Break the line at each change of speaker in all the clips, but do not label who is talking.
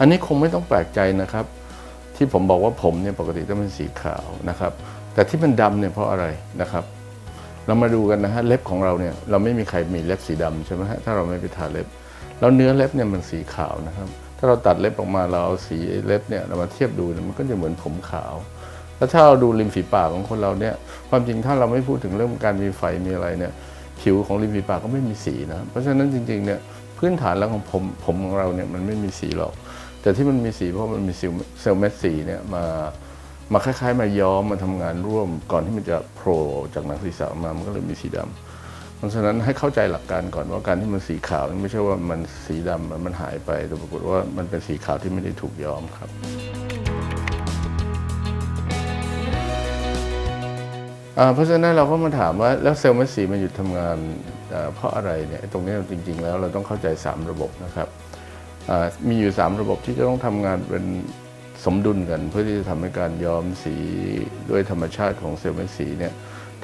อันนี้คงไม่ต้องแปลกใจนะครับ ที่ผมบอกว่าผมเนี่ยปกติต้องเป็นสีขาวนะครับ แต่ที่มันดำเนี่ยเพราะอะไรนะครับ เรามาดูกันนะฮะเล็บของเราเนี่ยเราไม่มีใครมีเล็บสีดำใช่ไหมฮะถ้าเราไม่ไปทาเล็บ แล้วเนื้อเล็บเนี่ยมันสีขาวนะครับ ถ้าเราตัดเล็บออกมาเราเอาสีเล็บเนี่ยเรามาเทียบดูเนี่ยมันก็จะเหมือนผมขาวแล้วถ้าเราดูริมฝีปากของคนเราเนี่ย ความจริงถ้าเราไม่พูดถึงเรื่องการมีไฟมีอะไรเนี่ย ผิวของริมฝีปากก็ไม่มีสีนะ เพราะฉะนั้นจริงๆเนี่ยพื้นฐานแล้วของผมผมของเราเนี่ยมันไม่มีสีหรอก แต่ที่มันมีสีเพราะมันมีเซลล์เม็ดสีเนี่ยมามาคล้ายๆ มาย้อมมาทำงานร่วมก่อนที่มันจะโผล่จากหนังศีรษะออกมา มันก็เลยมีสีดำเพราะฉะนั้นให้เข้าใจหลักการก่อนว่าการที่มันสีขาวนี่ไม่ใช่ว่ามันสีดำมันหายไปแต่ปรากฏว่ามันเป็นสีขาวที่ไม่ได้ถูกย้อมครับเพราะฉะนั้นเราก็มาถามว่าแล้วเซลล์เม็ดสีมันหยุดทำงานเพราะอะไรเนี่ยตรงนี้จริง ๆ แล้วเราต้องเข้าใจ 3 ระบบนะครับ มีอยู่ 3 ระบบที่จะต้องทำงานเป็นสมดุลกัน เพื่อที่จะทำให้การย้อมสีด้วยธรรมชาติของเซลล์เม็ดสีเนี่ย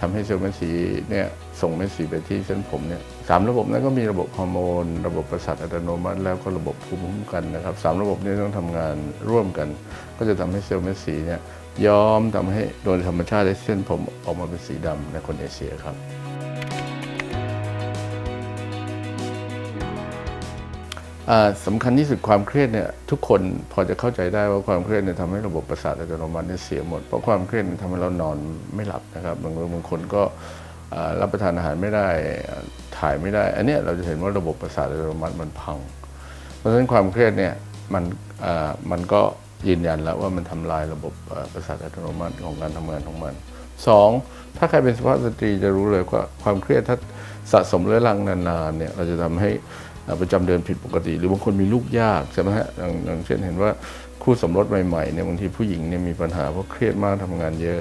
ทำให้เซลล์เม็ดสีเนี่ยส่งเม็ดสีไปที่เส้นผมเนี่ยสามระบบนั้นก็มีระบบฮอร์โมน ระบบประสาทอัตโนมัติ แล้วก็ระบบภูมิคุ้มกันนะครับสามระบบนี้ต้องทำงานร่วมกัน ก็จะทำให้เซลล์เม็ดสีเนี่ยย้อมทำให้โดยธรรมชาติได้เส้นผมออกมาเป็นสีดำในคนเอเชียครับ สำคัญที่สุดความเครียดเนี่ยทุกคนพอจะเข้าใจได้ว่าความเครียดเนี่ยทำให้ระบบประสาทอัตโนมัติเนี่ยเสียหมด เพราะความเครียดทำให้เรานอนไม่หลับนะครับบางบางคนก็รับประทานอาหารไม่ได้ถ่ายไม่ได้ อันนี้เราจะเห็นว่าระบบประสาทอัตโนมัติมันพัง เพราะฉะนั้นความเครียดเนี่ยมันมันก็ยืนยันแล้วว่ามันทำลายระบบประสาทอัตโนมัติของการทำงานของมันสองถ้าใครเป็นสุภาพสตรีจะรู้เลยว่าความเครียดถ้าสะสมเรื้อรังนานๆเนี่ยเราจะทำให้ ประจำเดือนผิดปกติ หรือบางคนมีลูกยากใช่ไหมฮะอย่างเช่นเห็นว่าคู่สมรสใหม่ๆเนี่ยบางทีผู้หญิงเนี่ยมีปัญหาเพราะเครียดมากทำงานเยอะ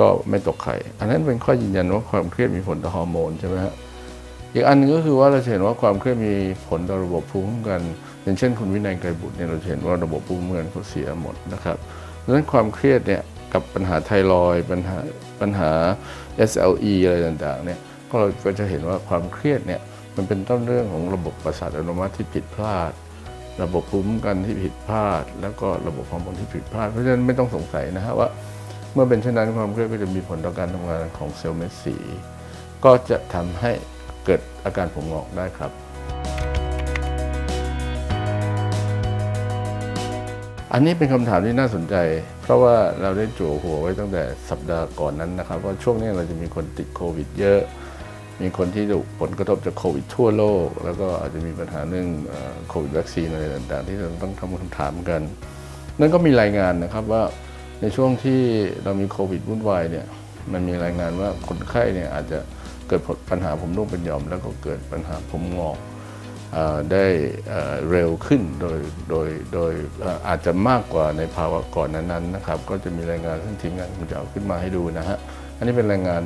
ก็ไม่ตกไข่ อันนั้นเป็นข้อยืนยันว่าความเครียดมีผลต่อฮอร์โมนใช่ไหมฮะอีกอันนึงก็คือว่าเราเห็นว่าความเครียดมีผลต่อระบบภูมิคุ้มกัน อย่างเช่น คุณวินัยไกรบุตรเนี่ยเราเห็นว่าระบบภูมิคุ้มกันเขาเสียหมดนะครับดังนั้นความเครียดเนี่ยกับปัญหาไทรอยปัญหาปัญหา SLE อะไรต่างๆเนี่ยก็เราก็จะเห็นว่าความเครียดเนี่ย มันเป็นต้นเรื่องของระบบประสาทอัตโนมัติที่ผิดพลาด ระบบภูมิคุ้มกันที่ผิดพลาด แล้วก็ระบบฮอร์โมนที่ผิดพลาด เพราะฉะนั้นไม่ต้องสงสัยนะฮะว่า เมื่อเป็นเช่นนั้นความเครียดก็จะมีผลต่อการทำงานของเซลล์เม็ดสี ก็จะทำให้เกิดอาการผมงอกได้ครับ อันนี้เป็นคำถามที่น่าสนใจ เพราะว่าเราได้จั่วหัวไว้ตั้งแต่สัปดาห์ก่อนนั้นนะครับว่าช่วงนี้เราจะมีคนติดโควิด เยอะ มีคนที่ถูกผลกระทบจากโควิดทั่วโลก แล้วก็อาจจะมีปัญหาเรื่องโควิดวัคซีนอะไรต่างๆ ที่เราต้องทำคำถามกัน นั่นก็มีรายงานนะครับว่าในช่วงที่เรามีโควิดวุ่นวายเนี่ยมันมีรายงานว่าคนไข้เนี่ยอาจจะเกิดปัญหาผมร่วงเป็นหย่อม แล้วก็เกิดปัญหาผมงอกได้เร็วขึ้นโดยโดยโดยเอ่ออาจจะมากกว่าในภาวะก่อนนั้นๆนะครับ ก็จะมีรายงานซึ่งทีมงานผมจะเอาขึ้นมาให้ดูนะฮะอันนี้เป็นรายงาน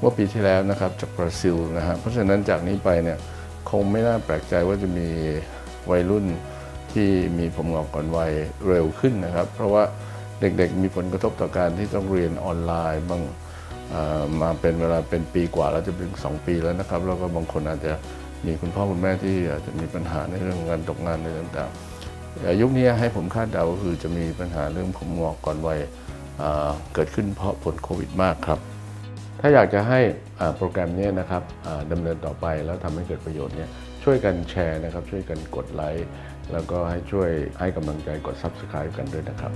เมื่อปีที่แล้วนะครับจากบราซิลนะฮะเพราะฉะนั้นจากนี้ไปเนี่ยคงไม่น่าแปลกใจว่าจะมีวัยรุ่นที่มีผมงอกก่อนวัยเร็วขึ้นนะครับ เพราะว่าเด็กๆมีผลกระทบต่อการที่ต้องเรียนออนไลน์บ้างมาเป็นเวลาเป็นปีกว่าแล้วจะเป็นสองปีแล้วนะครับ แล้วก็บางคนอาจจะมีคุณพ่อคุณแม่ที่อาจจะมีปัญหาในเรื่องการตกงานอะไรต่างๆยุคนี้ให้ผมคาดเดาก็คือจะมีปัญหาเรื่องผมงอกก่อนวัยเกิดขึ้นเพราะผลโควิดมากครับ ถ้าอยากจะให้โปรแกรมนี้นะครับดำเนินต่อไปแล้วทำให้เกิดประโยชน์เนี่ยช่วยกันแชร์นะครับ ช่วยกันกดไลค์แล้วก็ให้ช่วยให้กำลังใจกด Subscribe กันด้วยนะครับ